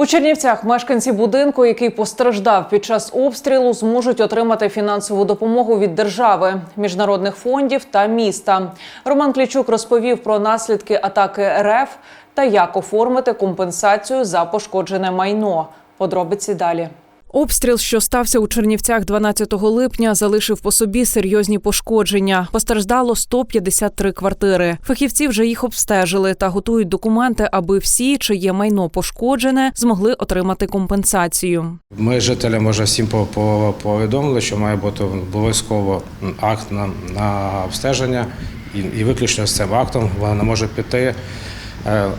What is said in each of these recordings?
У Чернівцях мешканці будинку, який постраждав під час обстрілу, зможуть отримати фінансову допомогу від держави, міжнародних фондів та міста. Роман Клічук розповів про наслідки атаки РФ та як оформити компенсацію за пошкоджене майно. Подробиці далі. Обстріл, що стався у Чернівцях 12 липня, залишив по собі серйозні пошкодження. Постраждало 153 квартири. Фахівці вже їх обстежили та готують документи, аби всі, чиє майно пошкоджене, змогли отримати компенсацію. Ми жителям вже всім по- по- повідомили, що має бути обов'язково акт на, на обстеження, і, і виключно з цим актом вона може піти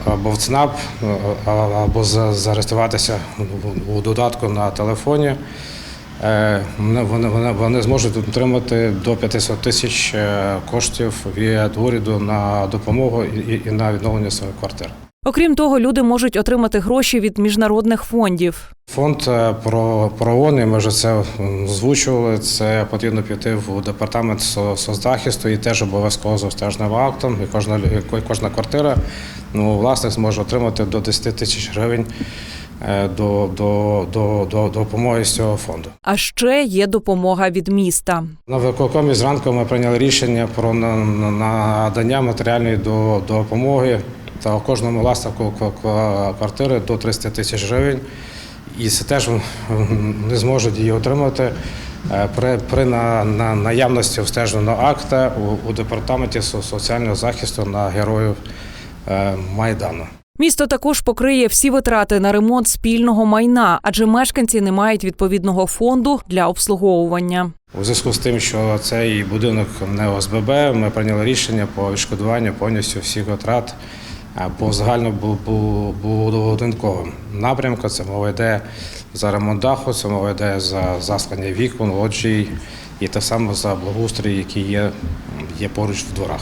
або в ЦНАП, е, або за- зареєструватися у- додатку на телефоні. Е, Вони, вони, вони, зможуть отримати до 500 тисяч е, коштів від уряду на допомогу і- і на відновлення своїх квартир. Окрім того, люди можуть отримати гроші від міжнародних фондів. Фонд е, про про ООН, і ми вже це озвучували. Це потрібно піти в департамент со- соцзахисту і теж обов'язково з обстежним актом. І кожна кожна квартира ну, власник зможе отримати до 10 тисяч гривень е, до, до, до, до допомоги з цього фонду. А ще є допомога від міста. На виконкомі зранку ми прийняли рішення про на- на- надання матеріальної до- допомоги та кожному власнику ква- ква- квартири до 300 тисяч гривень. І це теж не зможуть її отримати е, при, при на, на наявності обстеженого акта у, у департаменті соціального захисту на героїв е, Майдану. Місто також покриє всі витрати на ремонт спільного майна, адже мешканці не мають відповідного фонду для обслуговування. У зв'язку з тим, що цей будинок не ОСББ, ми прийняли рішення по відшкодуванню повністю всіх витрат по загальнобудинковим напрямку. Це мова йде за ремонт даху, це мова йде за заслання вікон, лоджій і так само за благоустрій, який є, є поруч в дворах.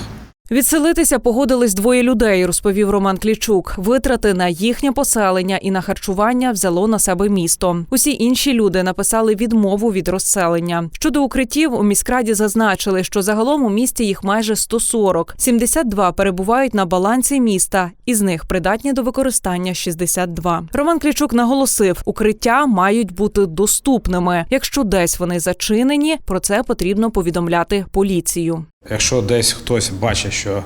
Відселитися погодились двоє людей, розповів Роман Клічук. Витрати на їхнє поселення і на харчування взяло на себе місто. Усі інші люди написали відмову від розселення. Щодо укриттів, у міськраді зазначили, що загалом у місті їх майже 140. 72 перебувають на балансі міста, із них придатні до використання 62. Роман Клічук наголосив, укриття мають бути доступними. Якщо десь вони зачинені, про це потрібно повідомляти поліцію. Якщо десь хтось бачить, що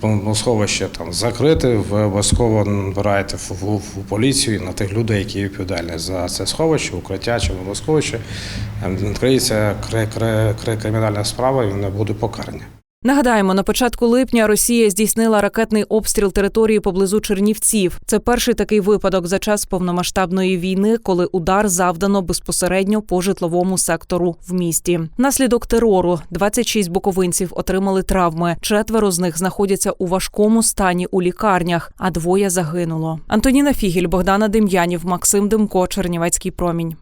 бомбосховище сховище там закрите, ви обов'язково набираєте в, поліцію на тих людей, які відповідальні за це сховище, укриття чи бомбосховище, Ем, Відкриється кри- кри- кри- кримінальна справа і вони будуть покарані. Нагадаємо, на початку липня Росія здійснила ракетний обстріл території поблизу Чернівців. Це перший такий випадок за час повномасштабної війни, коли удар завдано безпосередньо по житловому сектору в місті. Внаслідок терору 26 буковинців отримали травми. Четверо з них знаходяться у важкому стані у лікарнях, а двоє загинуло. Антоніна Фігіль, Богдана Дем'янів, Максим Демко, Чернівецький промінь.